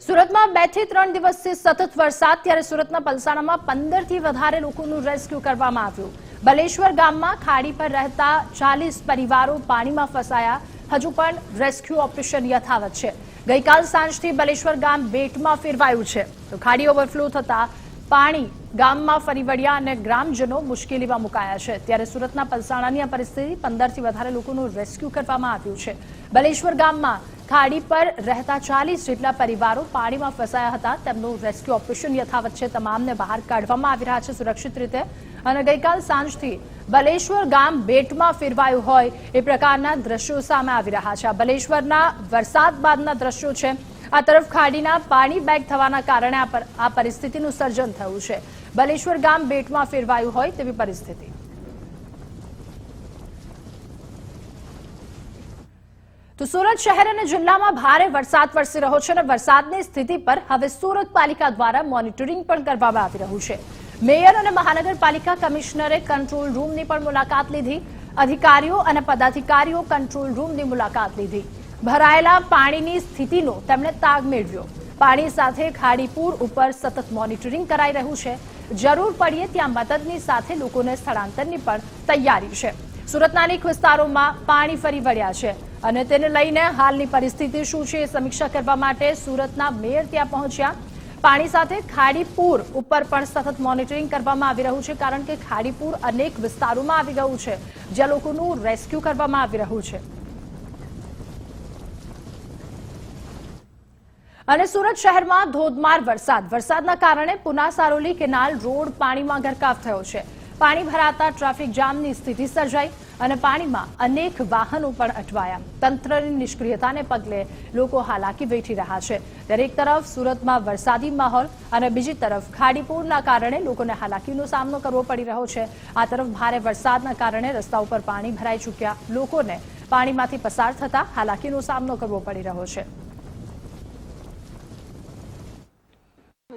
સુરતમાં બેથી ત્રણ દિવસથી સતત વરસાદ, ત્યારે સુરતના પલસાણામાં પંદરથી વધારે લોકોનું રેસ્ક્યુ કરવામાં આવ્યું. બલેશ્વર ગામમાં ખાડી પર રહેતા ચાલીસ પરિવારો પાણીમાં ફસાયા. હજુ પણ રેસ્ક્યુ ઓપરેશન યથાવત છે. ગઈકાલ સાંજથી બલેશ્વર ગામ બેટમાં ફેરવાયું છે. તો ખાડી ઓવરફ્લો થતા પાણી ગામમાં ફરી વળ્યા અને ગ્રામજનો મુશ્કેલીમાં મુકાયા છે. ત્યારે સુરતના પલસાણાની આ પરિસ્થિતિ પંદરથી વધારે લોકોનું રેસ્ક્યુ કરવામાં આવ્યું છે. બલેશ્વર ગામમાં ખાડી પર રહેતા ચાલીસ જેટલા પરિવારો પાણીમાં ફસાયા હતા. તેમનું રેસ્ક્યુ ઓપરેશન યથાવત છે. તમામને બહાર કાઢવામાં આવી રહ્યા છે સુરક્ષિત રીતે. અને ગઈકાલ સાંજથી બલેશ્વર ગામ બેટમાં ફેરવાયું હોય એ પ્રકારના દ્રશ્યો સામે આવી રહ્યા છે. આ બલેશ્વરના વરસાદ બાદના દ્રશ્યો છે. આ તરફ ખાડીના પાણી બેગ થવાના કારણે આ પરિસ્થિતિનું સર્જન થયું છે. બલેશ્વર ગામ બેટમાં ફેરવાયું હોય તેવી પરિસ્થિતિ. તો સુરત શહેર અને જિલ્લામાં ભારે વરસાદ વરસી રહ્યો છે અને વરસાદની સ્થિતિ પર હવે સુરત પાલિકા દ્વારા મોનિટરિંગ પણ કરવામાં આવી રહ્યું છે. મેયર અને મહાનગરપાલિકા કમિશનરે કંટ્રોલ રૂમની પણ મુલાકાત લીધી. અધિકારીઓ અને પદાધિકારીઓ કંટ્રોલ રૂમની મુલાકાત લીધી. ભરાયેલા પાણીની સ્થિતિનો તેમણે તાગ મેળવ્યો. પાણી સાથે ખાડીપુર ઉપર સતત મોનિટરિંગ કરાઈ રહ્યું છે. જરૂર પડીએ ત્યાં મદદની સાથે લોકોને સ્થળાંતરની પણ તૈયારી છે. સુરતના અનેક વિસ્તારોમાં પાણી ફરી વળ્યા છે અને તેને લઈને હાલની પરિસ્થિતિ શું છે એ સમીક્ષા કરવા માટે સુરતના મેયર ત્યાં પહોંચ્યા. પાણી સાથે ખાડીપુર ઉપર પણ સતત મોનિટરિંગ કરવામાં આવી રહ્યું છે કારણ કે ખાડીપુર અનેક વિસ્તારોમાં આવી ગયું છે. જ્યાં લોકોનું રેસ્ક્યુ કરવામાં આવી રહ્યું છે. અને સુરત શહેરમાં ધોધમાર વરસાદ. વરસાદના કારણે પુના સારોલી કેનાલ રોડ પાણીમાં ગરકાવ થયો છે. પાણી ભરાતા ટ્રાફિક જામની સ્થિતિ સર્જાઈ અને પાણીમાં અનેક વાહનો પણ અટવાયા. તંત્રની નિષ્ક્રિયતાને પગલે લોકો હાલાકી વેઠી રહ્યા છે. એક તરફ સુરતમાં વરસાદી માહોલ અને બીજી તરફ ખાડીપુરના કારણે લોકોને હાલાકીનો સામનો કરવો પડી રહ્યો છે. આ તરફ ભારે વરસાદના કારણે રસ્તા ઉપર પાણી ભરાઈ ચૂક્યા. લોકોને પાણીમાંથી પસાર થતા હાલાકીનો સામનો કરવો પડી રહ્યો છે.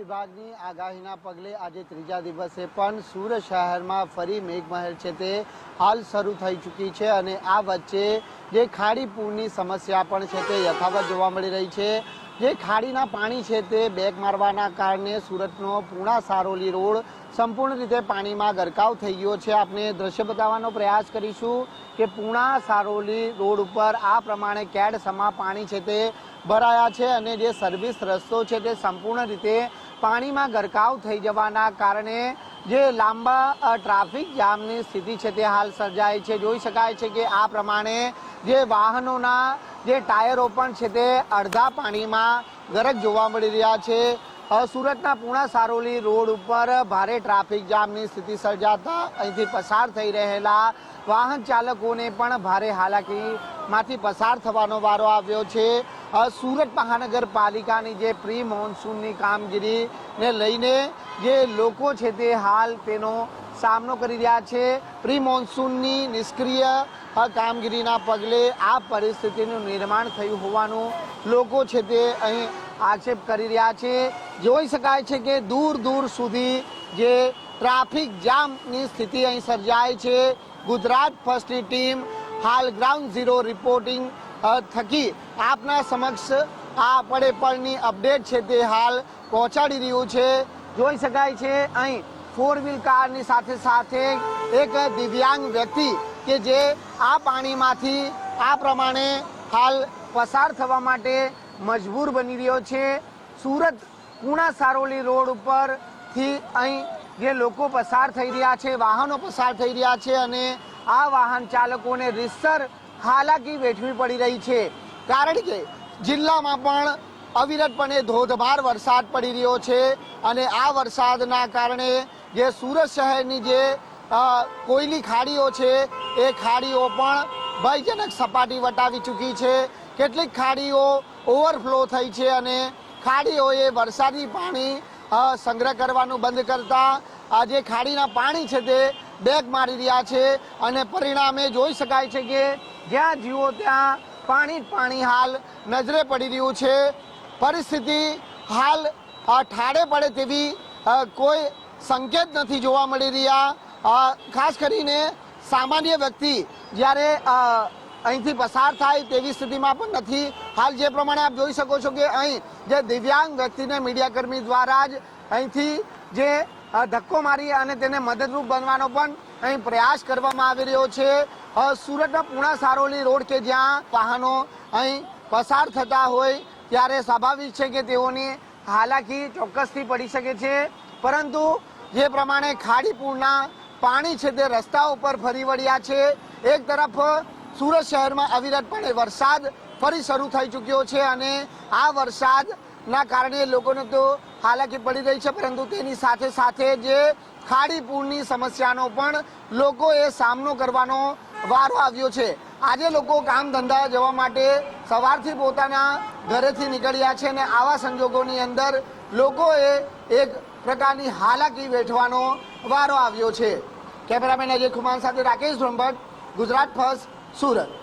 વિભાગની આગાહીના પગલે આજે ત્રીજા દિવસે પણ સુરત શહેરમાં ફરી મેઘમહેર છે તે હાલ શરૂ થઈ ચૂકી છે અને આ વચ્ચે જે ખાડી પૂરની સમસ્યા પણ છે તે યથાવત જોવા મળી રહી છે. જે ખાડીના પાણી છે તે બેગ મારવાના કારણે સુરતનો પૂણા સારોલી રોડ સંપૂર્ણ રીતે પાણીમાં ગરકાવ થઈ ગયો છે. આપણે દ્રશ્ય બતાવવાનો પ્રયાસ કરીશું કે પૂણા સારોલી રોડ ઉપર આ પ્રમાણે કેડ સમા પાણી છે તે ભરાયા છે અને જે સર્વિસ રસ્તો છે તે સંપૂર્ણ રીતે પાણીમાં ગરકાવ થઈ જવાના કારણે જે લાંબા ટ્રાફિક જામની સ્થિતિ છે તે હાલ સર્જાય છે. જોઈ શકાય છે કે આ પ્રમાણે જે વાહનોના જે ટાયરો પણ છે તે અડધા પાણીમાં ગરક જોવા મળી રહ્યા છે. સુરતના પૂણા સારોલી રોડ ઉપર ભારે ટ્રાફિક જામની સ્થિતિ સર્જાતા અહીંથી પસાર થઈ રહેલા વાહન ચાલકોને પણ ભારે હાલાકીમાંથી પસાર થવાનો વારો આવ્યો છે. સુરત મહાનગરપાલિકાની જે પ્રી મોન્સૂનની કામગીરીને લઈને જે લોકો છે તે હાલ તેનો સામનો કરી રહ્યા છે. પ્રી મોન્સૂનની નિષ્ક્રિય કામગીરીના પગલે આ પરિસ્થિતિનું નિર્માણ થયું હોવાનું લોકો છે તે અહીં આક્ષેપ કરી રહ્યા છે. જોઈ શકાય છે કે દૂર દૂર સુધી જે ટ્રાફિક જામની સ્થિતિ અહીં સર્જાય છે. ગુજરાત ફર્સ્ટની ટીમ હાલ ગ્રાઉન્ડ ઝીરો રિપોર્ટિંગ થકી આપના સમક્ષ આ પડે અપડેટ છે તે હાલ પહોંચાડી રહ્યું છે. જોઈ શકાય છે અહીં ફોર વ્હીલ કારની સાથે સાથે એક દિવ્યાંગ વ્યક્તિ કે જે આ પાણીમાંથી આ પ્રમાણે હાલ પસાર થવા માટે મજબૂર બની રહ્યો છે. સુરત પૂણા સારોલી રોડ ઉપરથી અહીં જે લોકો પસાર થઈ રહ્યા છે, વાહનો પસાર થઈ રહ્યા છે અને આ વાહન ચાલકોને રીતસર હાલાકી વેઠવી પડી રહી છે. કારણ કે જિલ્લામાં પણ અવિરતપણે ધોધમાર વરસાદ પડી રહ્યો છે અને આ વરસાદના કારણે જે સુરત શહેરની જે કોયલી ખાડીઓ છે, એ ખાડીઓ પણ ભયજનક સપાટી વટાવી ચૂકી છે. કેટલીક ખાડીઓ ઓવરફ્લો થઈ છે અને ખાડીઓએ વરસાદી પાણી સંગ્રહ કરવાનું બંધ કરતા આ જે ખાડીના પાણી છે તે બેગ મારી રહ્યા છે અને પરિણામે જોઈ શકાય છે કે જ્યાં જુઓ ત્યાં પાણી જ પાણી હાલ નજરે પડી રહ્યું છે. પરિસ્થિતિ હાલ ઠાડે પડે તેવી કોઈ સંકેત નથી જોવા મળી રહ્યા. ખાસ કરીને સામાન્ય વ્યક્તિ જ્યારે અહીંથી પસાર થાય તેવી સ્થિતિમાં પણ નથી. હાલ જે પ્રમાણે આપ જોઈ શકો છો કે અહીં જે દિવ્યાંગ વ્યક્તિને મીડિયાકર્મી દ્વારા જ અહીંથી જે ધક્કો મારી અને તેને મદદરૂપ બનવાનો પણ અહીં પ્રયાસ કરવામાં આવી રહ્યો છે. સુરતના પૂણા સારોલી રોડ કે જ્યાં વાહનો અહીં પસાર થતા હોય ત્યારે સ્વાભાવિક છે કે તેઓની હાલાકી ચોક્કસથી પડી શકે છે. પરંતુ જે પ્રમાણે ખાડી પૂરના પાણી છે તે રસ્તા ઉપર ફરી વળ્યા છે. એક તરફ સુરત શહેરમાં અવિરતપણે વરસાદ ફરી શરૂ થઈ ચૂક્યો છે અને આ વરસાદના કારણે લોકોને તો હાલાકી પડી રહી છે, પરંતુ તેની સાથે સાથે જે ખાડી પૂરની સમસ્યાનો પણ લોકોએ સામનો કરવાનો વારો આવ્યો છે. આજે લોકો કામ ધંધા જવા માટે સવારથી પોતાના ઘરેથી નીકળ્યા છે અને આવા સંજોગોની અંદર લોકોએ એક પ્રકારની હાલાકી વેઠવાનો વારો આવ્યો છે. કેમેરામેન અજય કુમાર સાથે રાકેશ બ્રહ્મભટ્ટ ગુજરાત ફર્સ્ટ સુરત